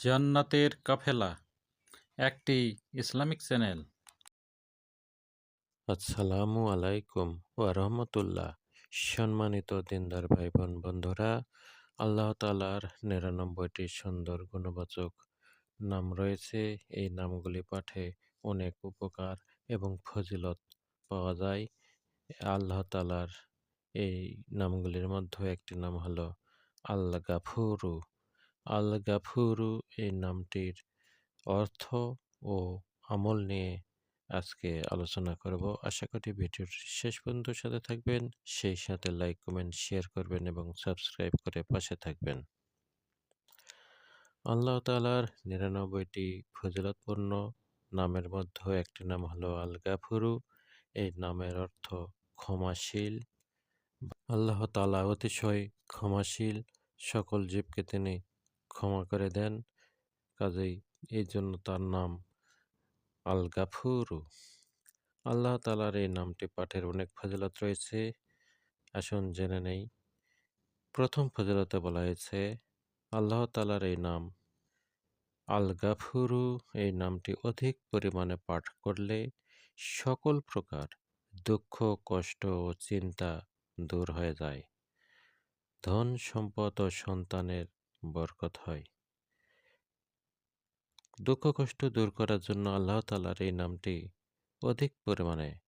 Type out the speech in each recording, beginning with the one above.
জান্নাতের কাফেলা, একটি Islamic channel. আসসালামু আলাইকুম ওয়া রহমতুল্লাহ। সম্মানিত দিনদার ভাই বোন বন্ধুরা, আল্লাহ তালার নিরানব্বইটি সুন্দর গুণবাচক নাম রয়েছে। এই নামগুলি পাঠে অনেক উপকার এবং ফজিলত পাওয়া যায়। আল্লাহ তালার এই নামগুলির মধ্যে একটি নাম হলো আল্লা গাফুরু আল গাফুরু এই নামটির অর্থ ও আমল নিয়ে আজকে আলোচনা করব। আশা করি ভিডিওটি শেষ পর্যন্ত সাথে থাকবেন। সেই সাথে লাইক, কমেন্ট, শেয়ার করবেন এবং সাবস্ক্রাইব করে পাশে থাকবেন। আল্লাহ তালার নিরানব্বইটি ফজিলতপূর্ণ নামের মধ্যে একটি নাম হলো আল গাফুরু এই নামের অর্থ ক্ষমাশীল। আল্লাহ তালা অতিশয় ক্ষমাশীল। সকল জীবকে তিনি ক্ষমা করে দেন। কাজেই এই জন্য তার নাম আল গাফুরু। আল্লাহ তালার এই নামটি পাঠের অনেক ফজিলত রয়েছে। আসুন জেনে নেই। প্রথম ফজিলতে বলা হয়েছে, আল্লাহ তালার এই নাম আল গাফুরু, এই নামটি অধিক পরিমাণে পাঠ করলে সকল প্রকার দুঃখ, কষ্ট ও চিন্তা দূর হয়ে যায়। ধন, সম্পদ ও সন্তানের বরকত হয়। দুঃখ কষ্ট দূর করার জন্য আল্লাহ তালার এই নামটি অধিক পরিমাণে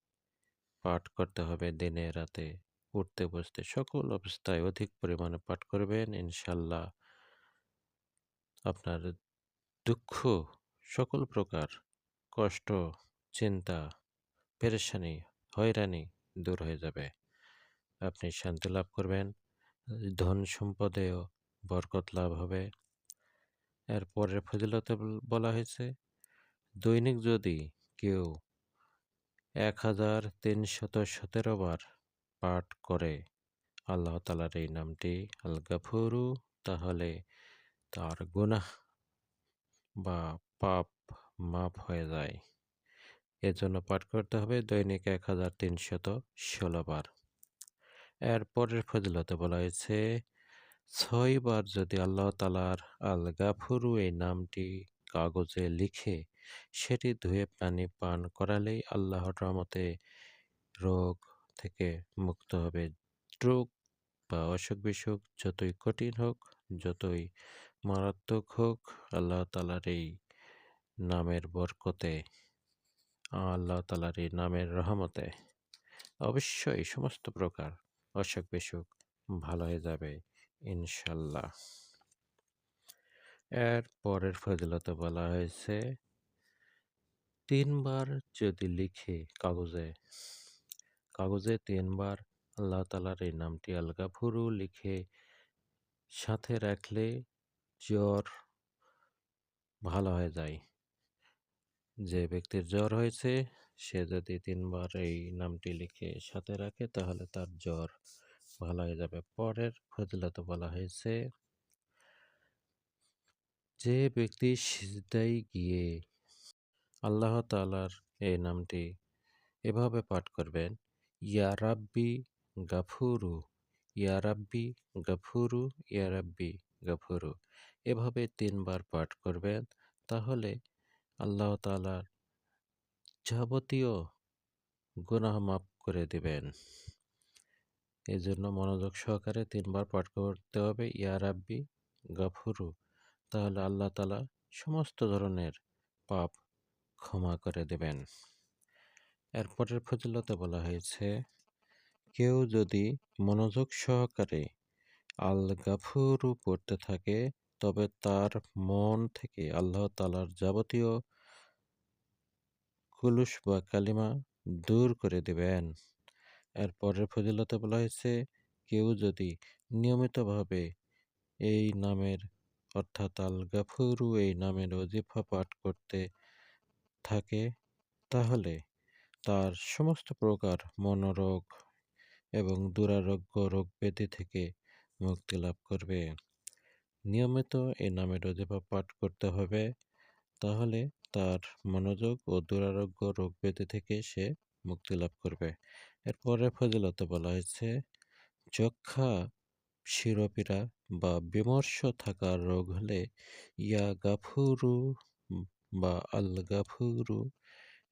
পাঠ করতে হবে। দিনে, রাতে, উঠতে, বসতে সকল অবস্থায় অধিক পরিমাণে পাঠ করবেন। ইনশাল্লাহ আপনার দুঃখ, সকল প্রকার কষ্ট, চিন্তা, পেরেশানি, হয়রানি দূর হয়ে যাবে। আপনি শান্তি লাভ করবেন। ধন সম্পদেও বরকত লাভ হবে। এর পরের ফজিলতে বলা হয়েছে, দৈনিক যদি কেউ এক হাজার তিনশত সতেরো বার পাঠ করে আল্লাহ তালার এই নামটি আল গাফুরু তাহলে তার গুনাহ বা পাপ মাপ হয়ে যায়। এজন্য পাঠ করতে হবে দৈনিক এক হাজার তিনশত ষোলো বার। এর পরের ফজিলতে বলা হয়েছে ছয়বার যদি আল্লাহ তালার আল গাফুরু এই নামটি কাগজে লিখে সেটি ধুয়ে পানি পান করালেই আল্লাহর রহমতে রোগ থেকে মুক্ত হবে। রোগ বা অসুখ বিসুখ যতই কঠিন হোক, যতই মারাত্মক হোক, আল্লাহ তালার এই নামের বরকতে, আল্লাহ তালার এই নামের রহমতে অবশ্যই সমস্ত প্রকার অসুখ বিসুখ ভালো হয়ে যাবে, ইনশাল্লাহ। এর পরের ফজিলতে বলা হয়েছে, তিনবার যদি লিখে কাগজে কাগজে তিনবার আল্লাহ তালার এই নামটি আলগা ফুরু লিখে সাথে রাখলে জ্বর ভালো হয়ে যায়। যে ব্যক্তির জ্বর হয়েছে, সে যদি তিনবার এই নামটি লিখে সাথে রাখে, তাহলে তার জ্বর ভালো হয়ে যাবে। পরের ফজিলত বলা হয়েছে, যে ব্যক্তি সিজদাই গিয়ে আল্লাহ তালার এই নামটি এভাবে পাঠ করবেন, ইয়া রাব্বি গাফুরু, ইয়া রাব্বি গাফুরু, ইয়া রাব্বি গাফুরু। এভাবে তিনবার পাঠ করবেন, তাহলে আল্লাহ তালার যাবতীয় গুনাহ মাফ করে দিবেন। এই জন্য মনোযোগ সহকারে তিনবার পাঠ করতে হবে, ইয়া রাব্বি গাফুরু। তাহলে আল্লাহ তালা সমস্ত ধরনের পাপ ক্ষমা করে দেবেন। এরপরের ফজিলতে বলা হয়েছে, কেউ যদি মনোযোগ সহকারে আল গাফুরু পড়তে থাকে, তবে তার মন থেকে আল্লাহ তালার যাবতীয় কুলুস বা কালিমা দূর করে দেবেন। এরপরের ফজিলতে বলা হয়েছে, কেউ যদি নিয়মিতভাবে এই নামের অর্থাৎ আল গাফুরু এই নামের অজিফা পাঠ করতে থাকে, তাহলে তার সমস্ত প্রকার মনোরোগ এবং দুরারোগ্য রোগ ব্যাধি থেকে মুক্তি লাভ করবে। নিয়মিত এই নামের অজিফা পাঠ করতে হবে, তাহলে তার মনোযোগ ও দুরারোগ্য রোগ ব্যাধি থেকে সে মুক্তি লাভ করবে। এরপরে ফজিলতে বলা হয়েছে, যক্ষা শিরোপীড়া বা বিমর্ষ থাকার রোগ হলে ইয়া গাফুরু বা আল গাফুরু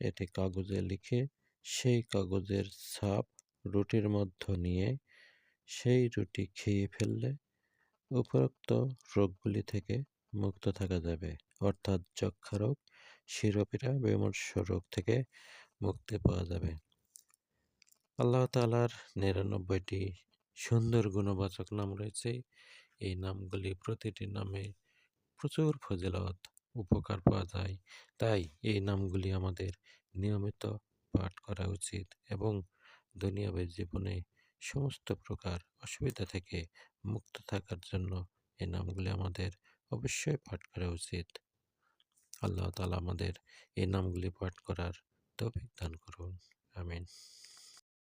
এটি কাগজে লিখে সেই কাগজের ছাপ রুটির মধ্য নিয়ে সেই রুটি খেয়ে ফেললে উপরোক্ত রোগগুলি থেকে মুক্ত থাকা যাবে। অর্থাৎ যক্ষা রোগ শিরোপীড়া বিমর্ষ রোগ থেকে মুক্তি পাওয়া যাবে। আল্লাহ তালার নিরানব্বইটি সুন্দর গুণবাচক নাম রয়েছে। এই নামগুলি প্রতিটি নামে প্রচুর ফজিলত উপকার পাওয়া যায়। তাই এই নামগুলি আমাদের নিয়মিত পাঠ করা উচিত এবং দুনিয়াবী জীবনে সমস্ত প্রকার অসুবিধা থেকে মুক্ত থাকার জন্য এই নামগুলি আমাদের অবশ্যই পাঠ করা উচিত। আল্লাহ তালা আমাদের এই নামগুলি পাঠ করার তৌফিক দান করুন। আমিন।